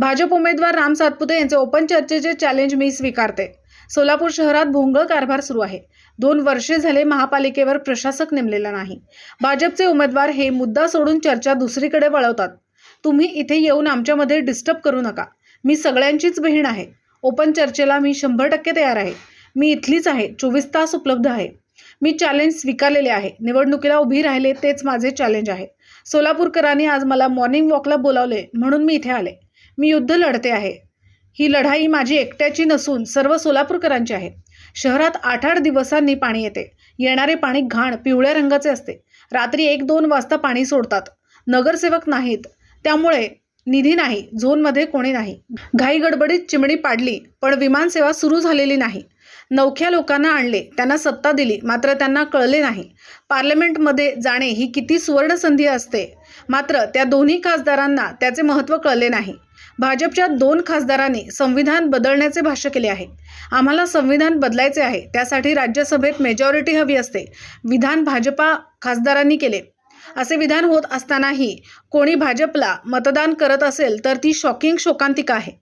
भाजप उमेदवार राम सातपुते यांचे ओपन चर्चेचे चॅलेंज मी स्वीकारते. सोलापूर शहरात भोंगळ कारभार सुरू आहे. दोन वर्षे झाले महापालिकेवर प्रशासक नेमलेला नाही. भाजपचे उमेदवार हे मुद्दा सोडून चर्चा दुसरीकडे वळवतात. तुम्ही इथे येऊन आमच्यामध्ये डिस्टर्ब करू नका. मी सगळ्यांचीच बहीण आहे. ओपन चर्चेला मी शंभर टक्के तयार आहे. मी इथलीच आहे. चोवीस तास उपलब्ध आहे. मी चॅलेंज स्वीकारलेले आहे. निवडणुकीला उभी राहिले तेच माझे चॅलेंज आहे. सोलापूरकरांनी आज मला मॉर्निंग वॉकला बोलावले म्हणून मी इथे आले. मी युद्ध लढते आहे. ही लढाई माझी एकट्याची नसून सर्व सोलापूरकरांची आहे. शहरात आठ आठ दिवसांनी पाणी येते. येणारे पाणी घाण पिवळ्या रंगाचे असते. रात्री एक दोन वाजता पाणी सोडतात. नगरसेवक नाहीत. त्यामुळे निधी नाही. झोनमध्ये कोणी नाही. घाई गडबडीत चिमणी पाडली पण विमानसेवा सुरू झालेली नाही. नवख्या लोकांना आणले त्यांना सत्ता दिली मात्र त्यांना कळले नाही. पार्लमेंटमध्ये जाणे ही किती सुवर्ण संधी असते. मात्र त्या दोन्ही खासदारांना त्याचे महत्त्व कळले नाही. भाजपच्या दोन खासदारांनी संविधान बदलण्याचे भाष्य केले आहे. आम्हाला संविधान बदलायचे आहे त्यासाठी राज्यसभेत मेजॉरिटी हवी असते. विधान भाजपा खासदारांनी केले. असे विधान होत असतानाही कोणी भाजपला मतदान करत असेल तर ती शॉकिंग शोकांतिका आहे.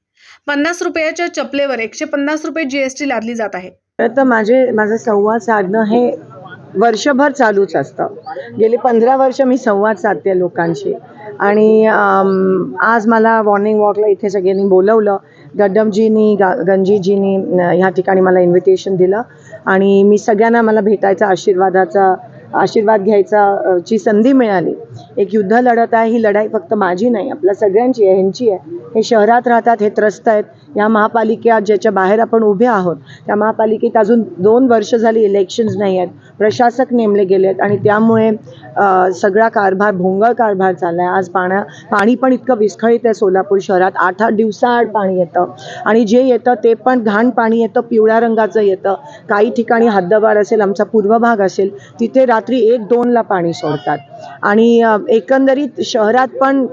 पन्नास रुपयाच्या चपलेवर एकशे पन्नास रुपये जी एस टी लादली जात आहे. तर माझे माझं संवाद साधणं हे वर्षभर चालूच असतं. गेली पंधरा वर्ष मी संवाद साधते लोकांशी. आणि आज मला मॉर्निंग वॉकला इथे सगळ्यांनी बोलवलं. गड्डमजीनी गा गंजीजीनी ह्या ठिकाणी मला इन्व्हिटेशन दिलं. आणि मी सगळ्यांना मला भेटायचा आशीर्वादाचा आशीर्वाद घ्यायचा ची संधी मिळाली. एक युद्ध लढत आहे ही लढाई फक्त माझी नाही आपल्या सगळ्यांची आहे ह्यांची आहे. हे शहरात राहतात हे त्रस्त आहेत. या महापालिकेत ज्याच्या बाहेर आपण उभे आहोत त्या महापालिकेत अजून दोन वर्ष झाली इलेक्शन्स नाही आहेत. प्रशासक नेमले गेले आहेत आणि त्यामुळे सगळा कारभार भोंगळ कारभार चालला आहे आज पाण्या पाणी पण इतकं विस्कळीत आहे सोलापूर शहरात. आठ आठ दिवसाआड पाणी येतं. आणि जे येतं ते पण घाण पाणी येतं पिवळ्या रंगाचं येतं. काही ठिकाणी हद्दवार असेल आमचा पूर्व भाग असेल तिथे रात्री एक दोनला पाणी सोडतात. आणि एकंदरीत शहरात पण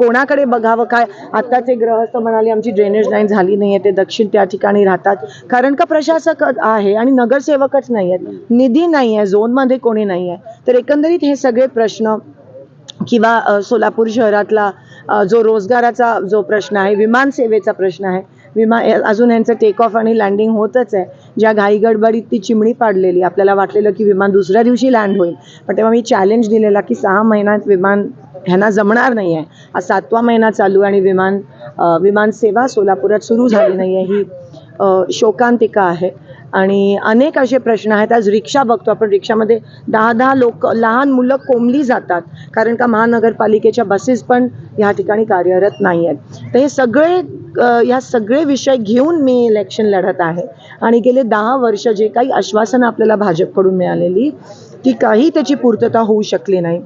कोणाकडे बघावं काय? आत्ताच एक ग्रहस्थ म्हणाले आमची ड्रेनेज लाईन झाली नाही आहे ते दक्षिण त्या ठिकाणी राहतात. कारण का प्रशासक आहे आणि नगरसेवकच नाही आहेत निधी नाही आहे झोनमध्ये कोणी नाही आहे तर एकंदरीत हे सगळे प्रश्न किंवा सोलापूर शहरातला जो रोजगाराचा जो प्रश्न आहे विमानसेवेचा प्रश्न आहे विमान ए- अजून यांचं टेक ऑफ आणि लँडिंग होतच आहे. ज्या घाईगडबडीत ती चिमणी पाडलेली. आपल्याला वाटलेलं की विमान दुसऱ्या दिवशी लँड होईल. पण तेव्हा मी चॅलेंज दिलेला की सहा महिन्यात विमान ह्यांना जमणार नाही आहे हा सातवा महिना चालू आणि विमान विमान विमानसेवा सोलापुरात सुरू झाली नाही आहे ही शोकांतिका आहे. आणि अनेक असे प्रश्न आहेत. आज रिक्षा बघतो आपण. रिक्षामध्ये दहा दहा लोक लहान मुलं कोंबली जातात. कारण का महानगरपालिकेच्या बसेस पण ह्या ठिकाणी कार्यरत नाही आहेत तर हे सगळे या सगळे विषय घेऊन मी इलेक्शन लढत आहे. आणि गेले दहा वर्ष जे काही आश्वासनं आपल्याला भाजपकडून मिळालेली ती काही त्याची पूर्तता होऊ शकली नाही.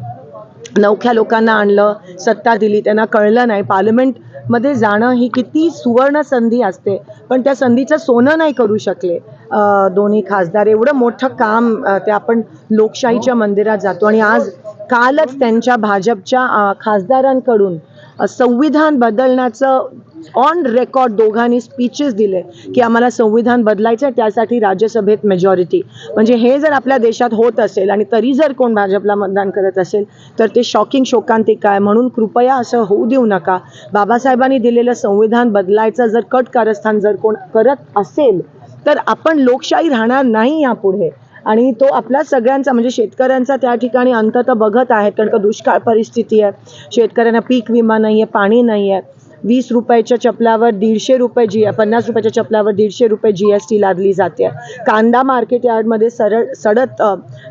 नवख्या लोकांना आणलं सत्ता दिली त्यांना कळलं नाही. पार्लमेंटमध्ये जाणं ही किती सुवर्ण संधी असते. पण त्या संधीचं सोनं नाही करू शकले. दोन्ही खासदार. एवढं मोठं काम ते आपण लोकशाहीच्या मंदिरात जातो. आणि आज कालच त्यांच्या भाजपच्या खासदारांकडून संविधान बदलण्याचं ऑन रेकॉर्ड दोघांनी स्पीचेस दिले की आम्हाला संविधान बदलायचं आहे त्यासाठी राज्यसभेत मेजॉरिटी म्हणजे हे जर आपल्या देशात होत असेल आणि तरी जर कोण भाजपला मतदान करत असेल तर ते शॉकिंग शोकांतिक आहे म्हणून कृपया असं होऊ देऊ नका. बाबासाहेबांनी दिलेलं संविधान बदलायचं जर कट कारस्थान जर कोण करत असेल तर आपण लोकशाही राहणार नाही यापुढे. आणि तो आपला सगळ्यांचा म्हणजे शेतकऱ्यांचा त्या ठिकाणी अंत तर बघत आहेत कारण का दुष्काळ परिस्थिती आहे. शेतकऱ्यांना पीक विमा नाही आहे पाणी नाही आहे वीस रुपयाच्या चपलावर दीडशे रुपये जी पन्नास रुपयाच्या चपलावर दीडशे रुपये जी एस टी लादली जाते. कांदा मार्केट यार्डमध्ये सरळ सडत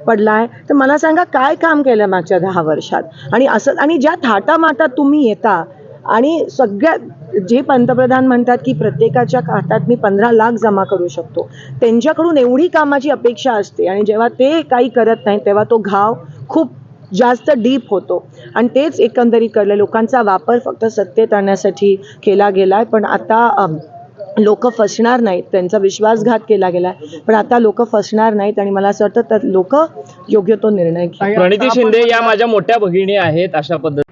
पडला आहे तर मला सांगा काय काम केलं मागच्या दहा वर्षात? आणि असं आणि ज्या थाटामाटात तुम्ही येता आणि सगळ्या जे पंतप्रधान म्हणतात की प्रत्येकाच्या खात्यात मी पंधरा लाख जमा करू शकतो. त्यांच्याकडून एवढी कामाची अपेक्षा असते आणि जेव्हा ते काही करत नाही तेव्हा तो घाव खूप जास्त डीप होतो. आणि तेच एकंदरीत कळलं लोकांचा वापर फक्त सत्तेत आणण्यासाठी केला गेला आहे पण आता लोक फसणार नाहीत. त्यांचा विश्वासघात केला गेला पण आता लोक फसणार नाहीत आणि मला असं वाटतं तर लोक योग्य तो निर्णय प्रणिती शिंदे या माझ्या मोठ्या भगिनी आहेत अशा पद्धती